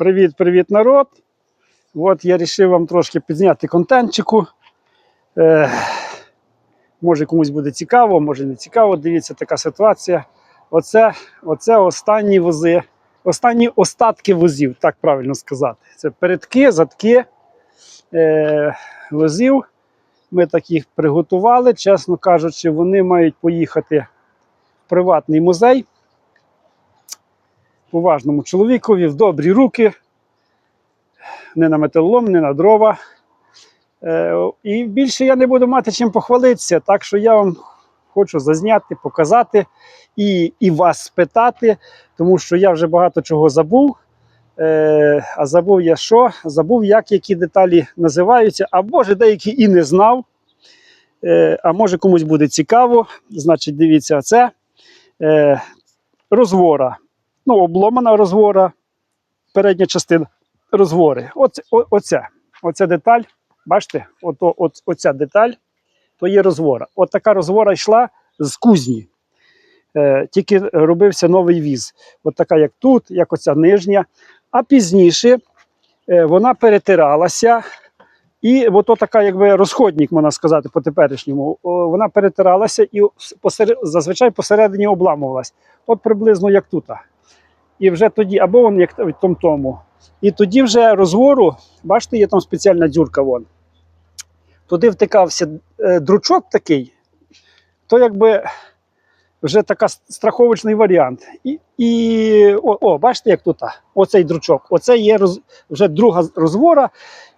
Привіт-привіт, народ! От я вирішив вам трошки підзняти контентчику. Е, може комусь буде цікаво, може не цікаво. Дивіться, така ситуація. Оце, оце останні вози, останні остатки возів, так правильно сказати. Це передки, задки е, возів. Ми так їх приготували. Чесно кажучи, вони мають поїхати в приватний музей поважному чоловікові в добрі руки, не на металолом, не на дрова. Е, і більше я не буду мати чим похвалитися, так що я вам хочу зазняти, показати і, і вас спитати, тому що я вже багато чого забув. Е, а забув я що? Забув, як які деталі називаються, а може деякі і не знав. Е, а може комусь буде цікаво. Значить, дивіться, це розвора ну, обломана розвора, передня частина розвори. Оце, о, оце, оце деталь. Бачите, Ото, от, оця деталь то є розвора. От така розвора йшла з кузні. Е, тільки робився новий віз. От така, як тут, як оця нижня. А пізніше е, вона перетиралася. І ото така, якби розходник, можна сказати, по теперішньому. Вона перетиралася і зазвичай посередині обламувалась. От приблизно як тут. І вже тоді, або він як в тому тому. І тоді вже розвору, бачите, є там спеціальна дзюрка. вон. Туди втикався е, дручок такий, то якби вже така страховочний варіант. І, і о, о, бачите, як тут? Оцей дручок. Оце є роз, вже друга розвора.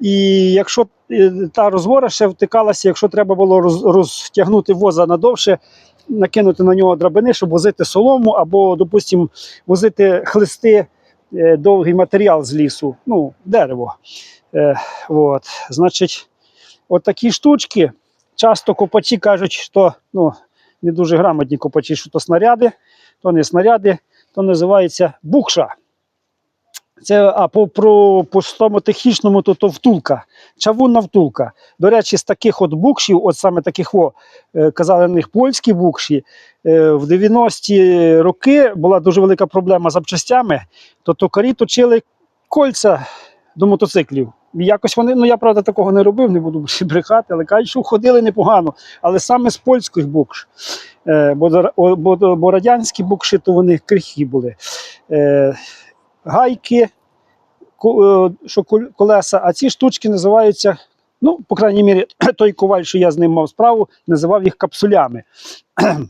І якщо е, та розвора ще втикалася, якщо треба було роз, розтягнути воза надовше, накинути на нього драбини, щоб возити солому, або, допустимо, возити хлисти, е, довгий матеріал з лісу, ну, дерево. Е, от. Значить, от такі штучки. Часто копачі кажуть, що ну, не дуже грамотні копачі, що то снаряди, то не снаряди, то називається букша. Це а по про простому технічному, то, то втулка, чавунна втулка. До речі, з таких от букшів, от саме таких, о, е, казали на них польські букші, е, в 90-ті роки була дуже велика проблема з запчастями, то токарі точили кольця до мотоциклів. Якось вони, ну я правда такого не робив, не буду брехати, але кажуть, що ходили непогано. Але саме з польських букш. Е, бо, бо, бо радянські букші, то вони крихкі були. Гайки, е, що колеса, а ці штучки називаються, ну, по крайній мірі, той коваль, що я з ним мав справу, називав їх капсулями.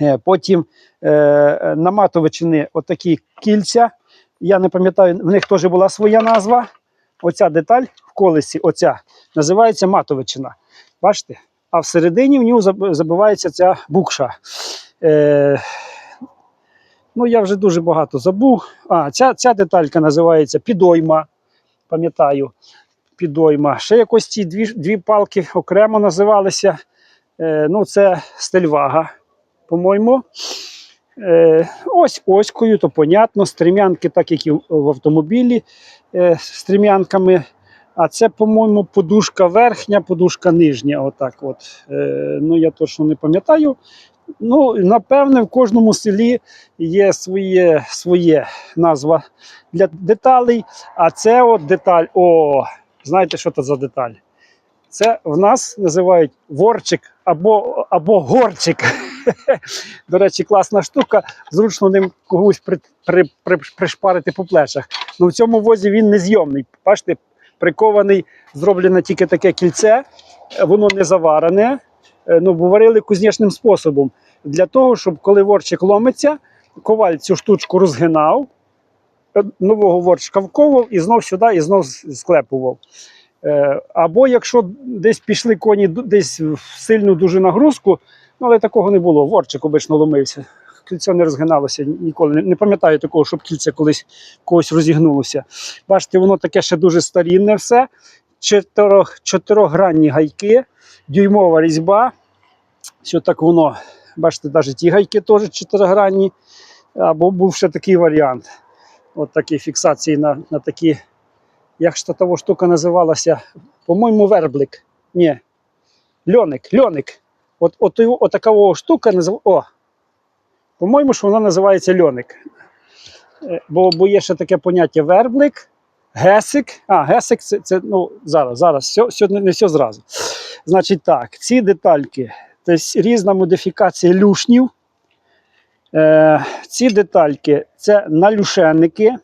Е, Потім е, наматовичини отакі кільця. Я не пам'ятаю, в них теж була своя назва. Оця деталь в колесі, оця, називається матовичина. Бачите? А всередині в нього забивається ця букша. Е, Ну, я вже дуже багато забув. А, ця, ця деталька називається підойма. Пам'ятаю, підойма. Ще якось ці дві, дві палки окремо називалися. Е, ну, це стельвага, по-моєму. Е, ось оською, то понятно. Стрім'янки, так як і в- автомобілі е, стрім'янками. А це, по-моєму, подушка верхня, подушка нижня. Отак от. Е, ну, я точно не пам'ятаю. Ну, напевне, в кожному селі є своє, своє назва для деталей. А це от деталь. О, знаєте, що це за деталь? Це в нас називають ворчик або, або горчик. До речі, класна штука. Зручно ним когось при, при, при, пришпарити по плечах. Ну в цьому возі він незйомний. Бачите, прикований, зроблене тільки таке кільце, воно не заварене. Е, Ну, варили кузнечним способом. Для того, щоб коли ворчик ломиться, коваль цю штучку розгинав, е, нового ворчика вковував і знов сюди, і знов склепував. Е, Або якщо десь пішли коні десь в сильну дуже нагрузку, ну але такого не було. Ворчик обично ломився. Кільце не розгиналося ніколи. Не пам'ятаю такого, щоб кільце колись когось розігнулося. Бачите, воно таке ще дуже старінне все. Чотирьох, чотирьохгранні гайки, дюймова різьба. Що так воно, бачите, навіть ті гайки теж чотиригранні. Або був ще такий варіант. От такі фіксації на, на такі. Як ж того штука називалася? По-моєму, верблик. Ні. Льоник, льоник. От, от, от така штука назив... О! По-моєму, що вона називається льоник. Е, Бо, бо є ще таке поняття верблик, гесик. А, гесик це, це ну, зараз, зараз, все, все, не все зразу. Значить так, ці детальки, це різна модифікація люшнів. Е, ці детальки це налюшенники.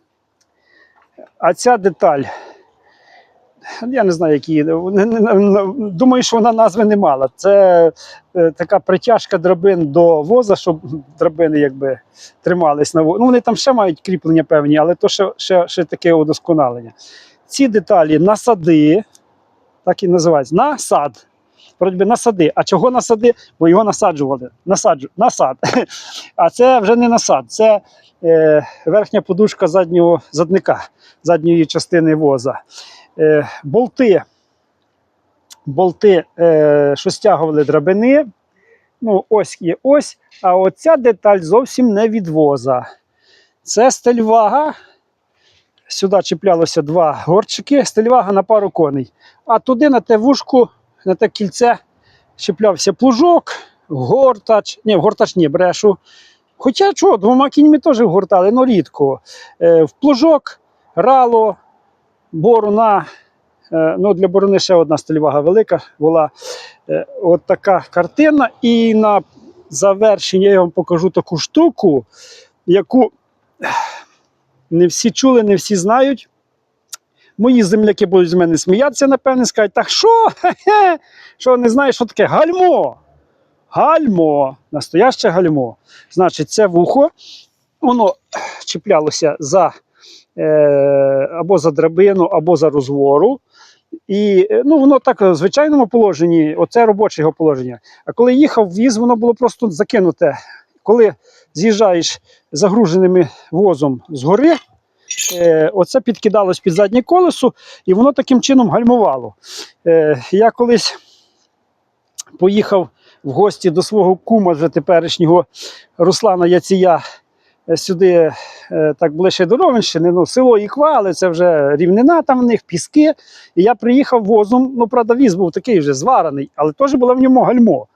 А ця деталь, я не знаю, які. не- Думаю, що вона назви не мала. Це е, така притяжка драбин до воза, щоб драбини якби тримались на возі. Ну, вони там ще мають кріплення певні, але то ще, ще, ще таке удосконалення. Ці деталі насади, так і називається, насад. Вроді насади. А чого насади? Бо його насаджували. Насаджу, насад. А це вже не насад, це е, верхня подушка заднього задника, задньої частини воза. Е, болти. Болти, е, що стягували драбини. Ну, ось є ось. А оця деталь зовсім не від воза. Це стельвага. Сюди чіплялося два горчики, стельвага на пару коней. А туди на те вушку, на те кільце чіплявся плужок, гортач. Ні, гортач ні, брешу. Хоча чого, двома кіньми теж гортали, але рідко. Е, в плужок, рало, боруна. Е, ну, для борони ще одна стельвага велика була. Е, от така картина. І на завершення я вам покажу таку штуку, яку не всі чули, не всі знають. Мої земляки будуть з мене сміятися, напевне, скажуть, так що? Хе-хе, що не знаєш, що таке? Гальмо. Гальмо. Настояще гальмо. Значить, це вухо, воно чіплялося за е, або за драбину, або за розвору. І е, ну, воно так в звичайному положенні, оце робоче його положення. А коли їхав віз, воно було просто закинуте. Коли з'їжджаєш загруженими возом з гори, оце підкидалось під заднє колесо, і воно таким чином гальмувало. Е, я колись поїхав в гості до свого кума вже теперішнього Руслана Яція е, сюди, е, так ближче до Ровенщини, ну, село Іква, але це вже рівнина там в них, піски. І я приїхав возом, ну, правда, віз був такий вже зварений, але теж було в ньому гальмо.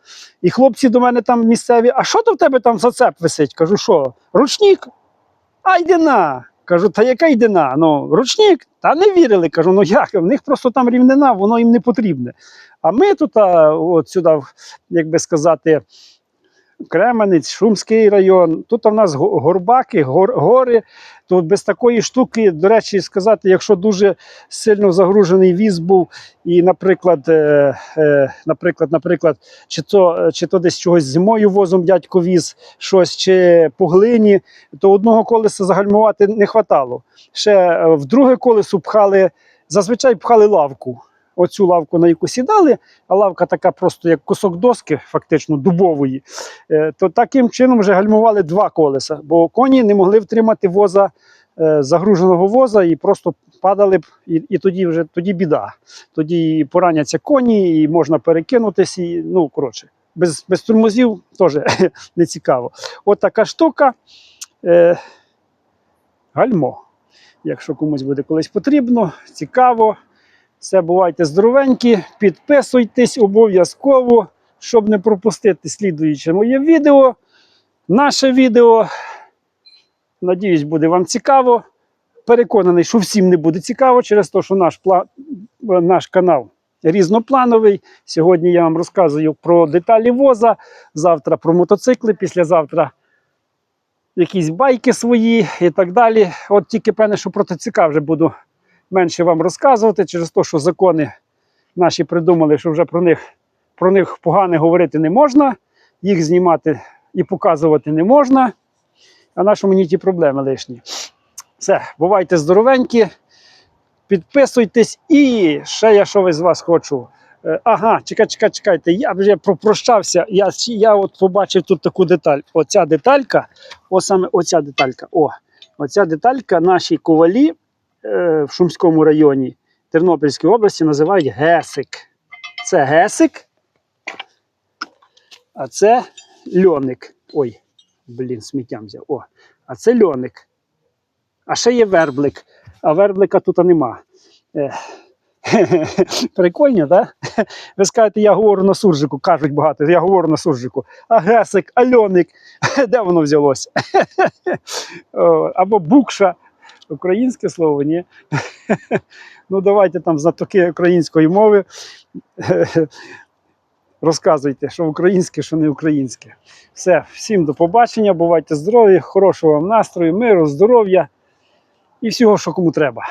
І хлопці до мене там місцеві, а що то в тебе там за цеп висить? Кажу, що, ручник? А йди на. Кажу, та яка йдина? Ну, ручник? Та не вірили. Кажу, ну як? В них просто там рівнина, воно їм не потрібне. А ми тут, от сюди, як би сказати, Кременець, Шумський район. Тут в нас го- горбаки, гор, гори. Тут без такої штуки, до речі, сказати, якщо дуже сильно загружений віз був, і, наприклад, е, е, наприклад, наприклад, чи то, чи то десь чогось зимою возом дядько віз щось, чи по глині, то одного колеса загальмувати не хватало. Ще е, в друге колесо пхали, зазвичай пхали лавку. Оцю лавку, на яку сідали, а лавка така просто як кусок доски, фактично дубової, е, то таким чином вже гальмували два колеса, бо коні не могли втримати воза, е, загруженого воза і просто падали б, і, і тоді вже тоді біда. Тоді пораняться коні, і можна перекинутися. І, ну, коротше, без, без тормозів теж не цікаво. От така штука. Е, гальмо. Якщо комусь буде колись потрібно, цікаво. Все, бувайте здоровенькі, підписуйтесь обов'язково, щоб не пропустити слідуюче моє відео. Наше відео. Надіюсь, буде вам цікаво. Переконаний, що всім не буде цікаво через те, що наш, пла... наш канал різноплановий. Сьогодні я вам розказую про деталі воза, завтра про мотоцикли, післязавтра якісь байки свої і так далі. От тільки певне, що про ТЦК вже буду менше вам розказувати через те, що закони наші придумали, що вже про них, про них погане говорити не можна, їх знімати і показувати не можна. А на що мені ті проблеми лишні? Все, бувайте здоровенькі, підписуйтесь і ще я що з вас хочу. Е, Ага, чекай, чекай, чекайте. Я вже пропрощався. Я, я от побачив тут таку деталь. Оця деталька, о саме оця деталька. О, оця деталька наші ковалі в Шумському районі Тернопільської області називають гесик. Це гесик, а це льоник. Ой, блін, сміттям взяв. О, а це льоник. А ще є верблик, а верблика тут нема. Е, Прикольно? Да? Ви скажете, я говорю на суржику, кажуть багато, я говорю на суржику. А гесик, а льоник, де воно взялося? Або букша. Українське слово, ні. Ну, давайте там знатоки української мови. Розказуйте, що українське, що не українське. Все, всім до побачення, бувайте здорові, хорошого вам настрою, миру, здоров'я і всього, що кому треба.